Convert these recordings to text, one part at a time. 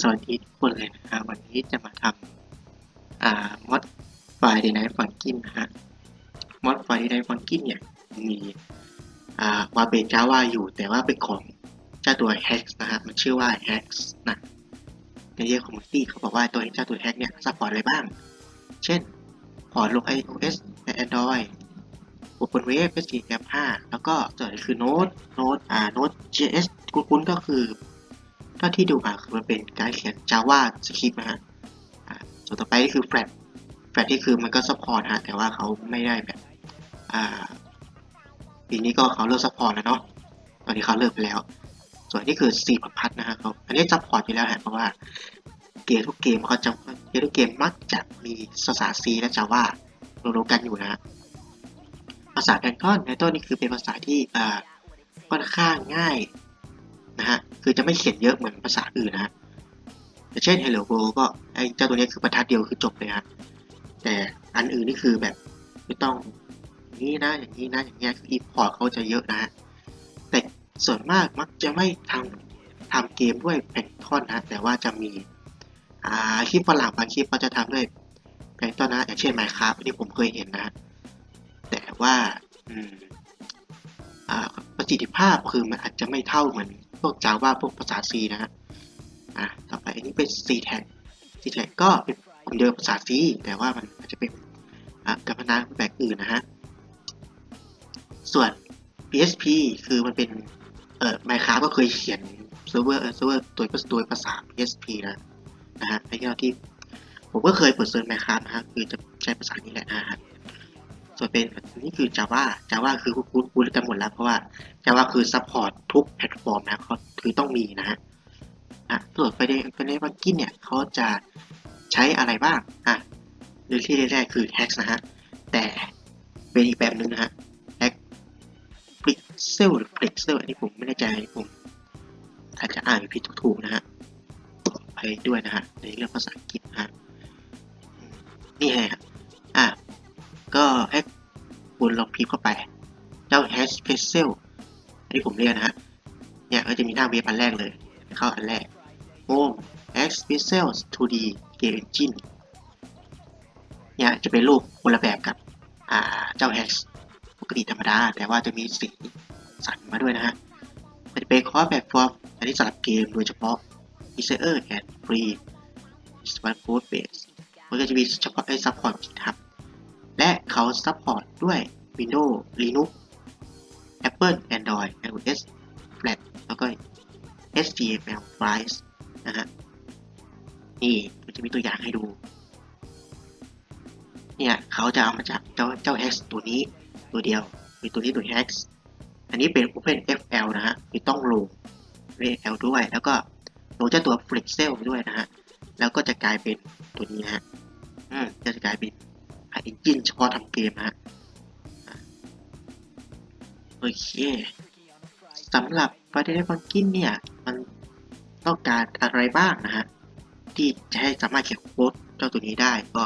สวัสดีทุกคนเลยนะฮะวันนี้จะมาทำอ่ามอดไฟล์ในไนฟังกินนะฮะมอดไฟล์ในไนฟังกินเนี่ยมีอ่าวาเป็น Java อยู่แต่ว่าเป็นของเจ้าตัว Hex นะฮะมันชื่อว่า Hex นะในเรื่องคอมมูนิตี้เขาบอกว่าตัวเจ้าตัว Hex เนี่ยซัพพอร์ตอะไรบ้าง เช่นพอร์ตลง iOS และ Android OpenWave HTML5 แล้วก็ส่วนคือ Node Node อ่า Node.js คุ้นๆก็คือ เท่าที่ดูมาคือมันเป็นการเขียน Java script นะฮะส่วนต่อไปนี่คือ Flat Flat ที่คือมันก็ support ฮะแต่ว่าเขาไม่ได้แบบอ่าปีนี้ก็เขาเลิก support แล้วเนาะตอนนี้เขาเลิกไปแล้ว ส่วนนี้คือ C พัดนะฮะเขาอันนี้ support อยู่แล้วฮะเพราะว่าเกมทุกเกมเขาจะเกมทุกเกมมักจะมีภาษา C และ Java รวมๆกันอยู่นะฮะภาษา Python Python นี่คือเป็นภาษาที่อ่าค่อนข้างง่าย นะฮะ คือจะไม่เขียนเยอะเหมือนภาษาอื่นนะฮะแต่เช่น Hello World ก็ไอเจ้าตัวนี้คือบรรทัดเดียวคือจบเลยฮะ แต่อันอื่นนี่คือแบบไม่ต้องนี้นะ อย่างนี้นะ อย่างเงี้ยคือ import เขาจะเยอะนะฮะ แต่ส่วนมากมักจะไม่ทำทำเกมด้วย Python นะแต่ว่าจะมีอ่าคลิปฝรั่งบางคลิปเขาจะทำด้วย Python นะอย่างเช่น Minecraft ที่ผมเคยเห็นนะ แต่ว่าอืมอ่าประสิทธิภาพคือมันอาจจะไม่เท่าเหมือน วก Java พวกภาษา C นะฮะอะต่อไปอันนี้เป็น C tag C tag ก็เป็นกลุ่มเดียวภาษา C แต่ว่ามันอาจจะเป็นอ่าการพันาแบบอื่นนะฮะส่วน PHP คือมันเป็นเอ่อ Minecraft ก็เคยเขียนเซิร์ฟเวอร์เซิร์ฟเวอร์โดยโดยภาษา PHP นะนะฮะไอ้ที่ผมก็เคยเปิดเซิร์ฟ Minecraft นะฮะคือจะใช้ภาษานี้แหละนะฮะ ส่วนเป็นนี่คือ Java Java คือคุ้นคุ้นกันหมดแล้ว เพราะว่า Java คือ support ทุกแพลตฟอร์มนะเขาคือต้องมีนะฮะส่วนไปในไปในบังกินเนี่ยเขาจะใช้อะไรบ้างอะเรื่องที่แรกๆคือ Hex นะฮะแต่เป็นอีกแบบหนึ่งนะฮะ Hex Pixel หรือ Pixel อันนี้ผมไม่แน่ใจผมอาจจะอ่านผิดถูกๆนะฮะไปด้วยนะฮะในเรื่องภาษาอังกฤษนะฮะนี่ไงฮ คุณลองพิมพ์เข้าไป เจ้า hash pixel อันนี้ผมเรียกนะฮะ เนี่ยก็จะมีหน้าเว็บอันแรกเลย เข้าอันแรก home hash pixel 2d game engine เนี่ยจะเป็นรูปคนละแบบกับอ่าเจ้า hash ปกติธรรมดา แต่ว่าจะมีสีสันมาด้วยนะฮะมันจะเป็นคอร์สแบบฟอร์มอันนี้สำหรับเกมโดยเฉพาะ Easier and Free Smart Code Base มันก็จะมีเฉพาะไอ้ support GitHub และเขาซัพพอร์ตด้วย Windows Linux Apple Android iOS Flash แล้วก็ HTML5 นะฮะ นี่มันจะมีตัวอย่างให้ดู เนี่ยเขาจะเอามาจากเจ้าเจ้า X ตัวนี้ตัวเดียว มีตัวนี้ตัว X อันนี้เป็น OpenFL นะฮะคือต้องลง FL ด้วย แล้วก็ลงเจ้าตัว Flexel ด้วยนะฮะ แล้วก็จะกลายเป็นตัวนี้นะฮะ อืมจะกลายเป็น เอนจินเฉพาะทำเกมฮะโอเคสำหรับประเด็นฟังกินเนี่ย มันต้องการอะไรบ้างนะฮะ ที่จะให้สามารถเขียนโค้ดเจ้าตัวนี้ได้ก็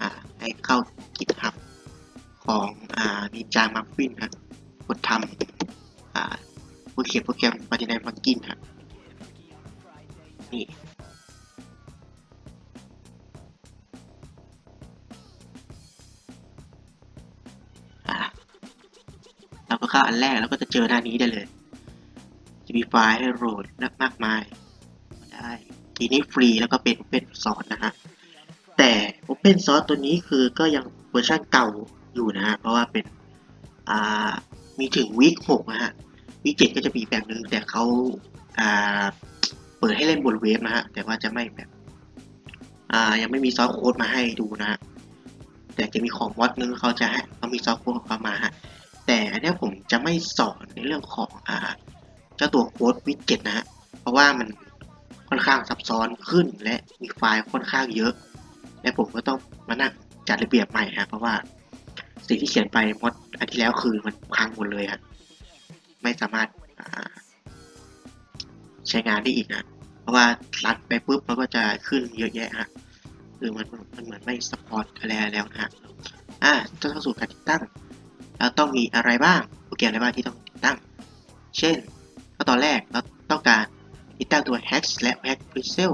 อ่าให้เข้า GitHub ของอ่า Ninja Muffin นะกดทำอ่าผู้เขียนโปรแกรมประเด็นฟังกินฮะนี่ ก็เข้าอันแรกแล้วก็จะเจอหน้านี้ได้เลย จะมีไฟล์ให้โหลดมากมาย ได้ทีนี้ฟรีแล้วก็เป็น Open Source นะฮะ แต่ Open Source ตัวนี้คือก็ยังเวอร์ชันเก่าอยู่นะฮะ เพราะว่าเป็นอ่ามีถึงวีคหกนะฮะวีคเจ็ดก็จะมีแบบนึง แต่เขาอ่าเปิดให้เล่นบนเว็บนะฮะ แต่ว่าจะไม่แบบอ่ายังไม่มีซอสโค้ดมาให้ดูนะฮะแต่จะมีของมอดนึงเขาจะให้เขามีซอฟต์โค้ดเข้ามาฮะแต่อันเนี้ยผม จะไม่สอนในเรื่องของอ่าเจ้าตัวโค้ดวิดเจ็ตนะฮะเพราะว่ามันค่อนข้างซับซ้อนขึ้นและมีไฟล์ค่อนข้างเยอะ และผมก็ต้องมานั่งจัดระเบียบใหม่ฮะเพราะว่าสิ่งที่เขียนไปมอดอันที่แล้วคือมันพังหมดเลยฮะไม่สามารถาใช้งานได้อีกนะเพราะว่ารัดไปปุ๊บมันก็จะขึ้นเยอะแยะฮะคือมันมันเหมือนไม่สปอร์ตอะไรแล้วนะฮะอ่าจะเข้าสู่การติดตั้ง แล้วต้องมีอะไรบ้าง มอะไรบ้างที่ต้องติดตั้ง เช่นก็ตอนแรกเราต้องการติดตั้งตัว Hex และ Hex Pixel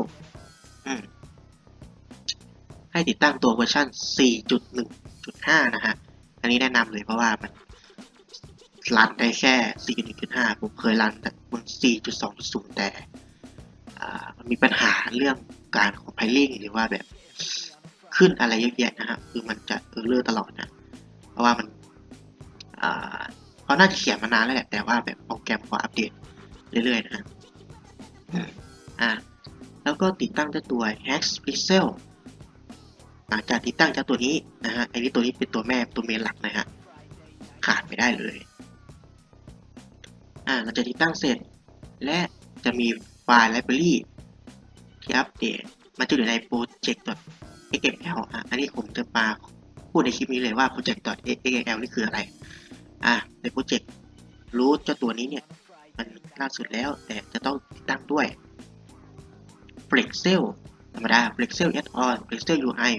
ให้ติดตั้งตัวเวอร์ชัน4.1.5 นะฮะ อันนี้แนะนำเลยเพราะว่ามันรันได้แค่ 4.1.5 ผมเคยรันแต่บน4.2.0 แต่มันมีปัญหาเรื่องการ compiling หรือว่าแบบขึ้นอะไรเยอะแยะนะฮะ คือมันจะเออเลอร์ตลอดนะ เพราะว่ามันอ่า เขาน่าจะเขียนมานานแล้วแหละ แต่ว่าแบบโปรแกรมเขาอัปเดตเรื่อยๆนะฮะอืมอ่า แล้วก็ติดตั้งเจ้าตัว Hex Pixel หลังจากติดตั้งเจ้าตัวนี้นะฮะไอ้นี่ตัวนี้เป็นตัวแม่ตัวเมนหลักนะฮะ ขาดไม่ได้เลย อ่าเราจะติดตั้งเสร็จ และจะมีไฟล์ library ที่อัปเดต มันจะอยู่ใน project.xml อะอันนี้ผมจะมาพูดในคลิปนี้เลยว่า project.xml นี่คืออะไร อ่าในโปรเจกต์รู้เจ้าตัวนี้เนี่ย มันล่าสุดแล้ว แต่จะต้องติดตั้งด้วย Flexel ธรรมดา Flexel add-on Flexel UI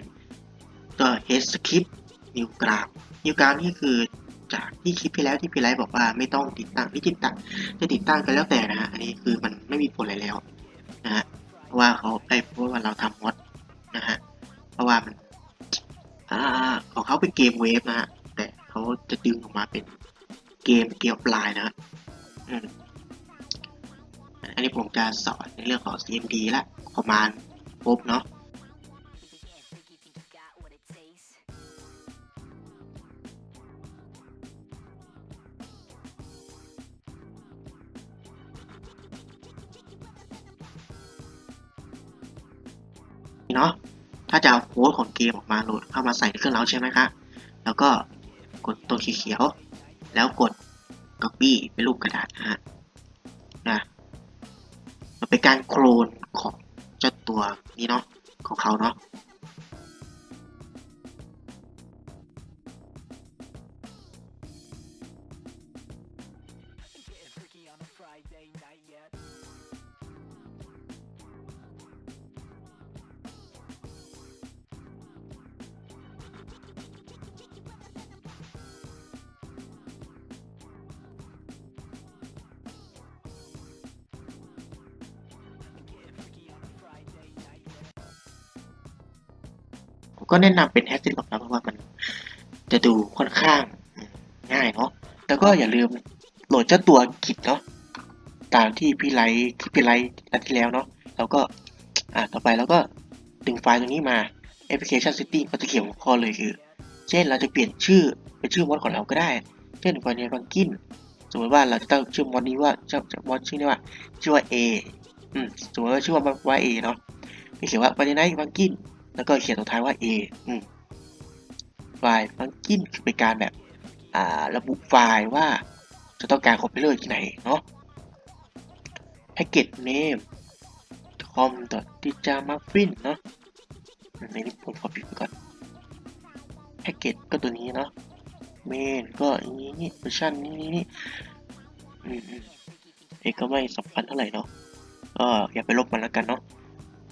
ตัว Headscript Newground Newground นี่คือจากที่คลิปที่แล้วที่พี่ไลท์บอกว่าไม่ต้องติดตั้งที่ติดตั้งจะติดตั้งกันแล้วแต่นะฮะอันนี้คือมันไม่มีผลอะไรแล้วนะฮะเพราะว่าเขาไอ้เพราะว่าเราทำมอดนะฮะเพราะว่ามันอ่าของเขาเป็นเกมเวฟนะฮะ เขาจะดึงออกมาเป็นเกมเกี่ยวปลายนะอันนี้ผมจะสอนในเรื่องของ CMD และคอมมานด์ครบเนาะเนาะถ้าจะเอาโค้ดของเกมออกมาโหลดเข้ามาใส่ในเครื่องเราใช่ไหมคะ แล้วก็ กดตัวสีเขียวแล้วกด copy เป็นรูปกระดาษนะฮะนะมันเป็นการโคลนของเจ้าตัวนี้เนาะของเขาเนาะ ก็แนะนำเป็นแฮชแท็กนะเพราะว่ามันจะดูค่อนข้างง่ายเนาะแต่ก็อย่าลืมโหลดเจ้าตัวกิจเนาะตามที่พี่ไลท์ที่พี่ไลท์อันที่แล้วเนาะแล้วก็อ่าต่อไปแล้วก็ดึงไฟล์ตรงนี้มา application setting ก็จะเขียนหัวข้อเลยคือ เช่นเราจะเปลี่ยนชื่อเป็นชื่อมอดของเราก็ได้ เช่นวันนี้ฟังกินสมมติว่าเราจะตั้งชื่อมอดนี้ว่าเจ้ามอดชื่อนี้ว่าชื่อว่า A อืมสมมติว่าชื่อว่าว่า A เนาะพี่เขียนว่าวันนี้ฟังกิน แล้วก็เขียนตรงท้ายว่า A อืมไฟล์ฟังกินคือเป็นการแบบอ่าระบุไฟล์ว่าจะต้องการคอมพิวเตอร์ที่ไหนเนาะ package name com d i j a m u f f i n เนาะในนี้ผมขอปิดไปก่อน package ก็ตัวนี้เนาะ main ก็อย่างนี้นี่เวอร์ชันนี้นี่นี่อืมอืมเอกก็ไม่สำคัญเท่าไหร่เนาะก็อย่าไปลบมันแล้วกันเนาะ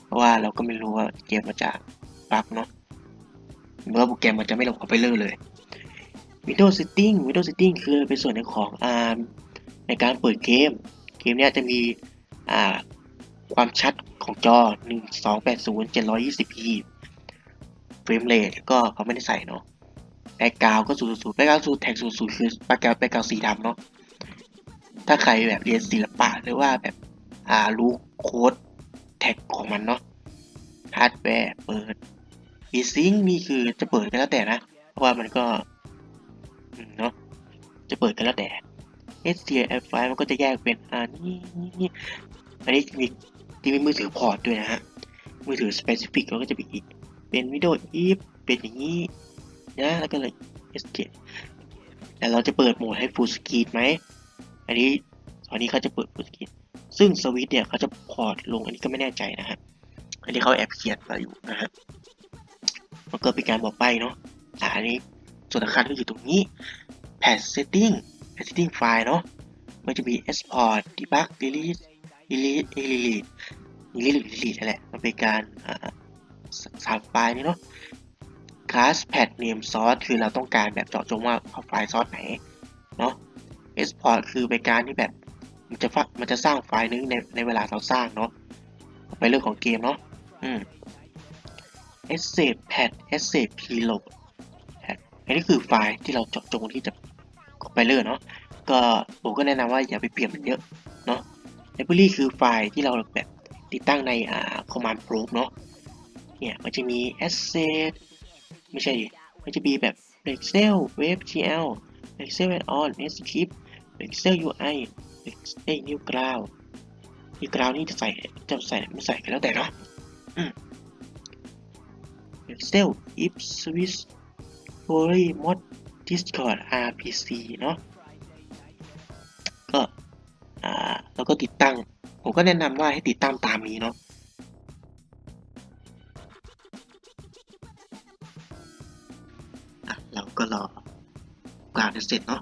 เพราะว่าเราก็ไม่รู้ว่าเกมมันจะบั๊กเนาะหรือว่าโปรแกรมมันจะไม่ลงคอมไพเลอร์เลย Windows Setting Windows Setting คือเป็นส่วนหนึ่งของอ่าในการเปิดเกม เกมเนี้ยจะมีอ่าความชัดของจอ 1280 720p เฟรมเรทก็เขาไม่ได้ใส่เนาะแบ็กกราวก็ 000แบ็กกราว0แท็ก00คือแบ็กกราวแบ็กกราวสีดำเนาะถ้าใครแบบเรียนศิลปะหรือว่าแบบอ่ารู้โค้ด ของมันเนาะฮาร์ดแวร์เปิด e s y n c นี่คือจะเปิดกันแล้วแต่นะ เพราะว่ามันก็เนาะจะเปิดกันแล้วแต่ HTML ไฟล์มันก็จะแยกเป็นอ่านี่นี่นี่อันนี้มีที่มีมือถือพอร์ตด้วยนะฮะ มือถือ specific ก็จะมีอีก เป็น Windows if เป็นอย่างนี้นะแล้วก็เลย SK แต่เราจะเปิดโหมดให้ full screen ไหม อันนี้ตอนนี้เขาจะเปิด full screen ซึ่งสวิตเนี่ยเขาจะพอร์ตลงอันนี้ก็ไม่แน่ใจนะฮะอันนี้เขาแอบเขียนมาอยู่นะฮะมันก็เป็นการบอกใบเนาะอ่าอันนี้ส่วนสำคัญก็อยู่ตรงนี้ patch setting patch setting file เนาะมันจะมี export debug delete delete delete delete หรือ delete นั่นแหละมันเป็นการสามไฟล์นี้เนาะ class patch name source คือเราต้องการแบบเจาะจงว่าเอาไฟล์ซอสไหนเนาะ export คือเป็นการที่แบบ มันจะฟัมันจะสร้างไฟล์นึงในในเวลาเราสร้างเนาะไปเรื่องของเกมเนาะอืม Escape Pad Escape Preload อันนี้คือไฟล์ที่เราเจาะจงที่จะไปเรื่อยเนาะก็ผมก็แนะนำว่าอย่าไปเปลี่ยนมันเยอะเนาะ Library คือไฟล์ที่เราแบบติดตั้งในอ่า Command Prompt เนาะเนี่ยมันจะมี Asset ไม่ใช่ดิมันจะมีแบบ Excel WebGL Excel Add-on Script Excel UI Excel New Cloud New Cloud นี่จะใส่จะใส่ไม่ใส่กันแล้วแต่เนาะอืม Excel if Swiss Query Mod Discord RPC เนาะก็อ่าแล้วก็ติดตั้ง ผมก็แนะนำว่าให้ติดตั้งตามนี้เนาะเราก็รอการเสร็จเนาะ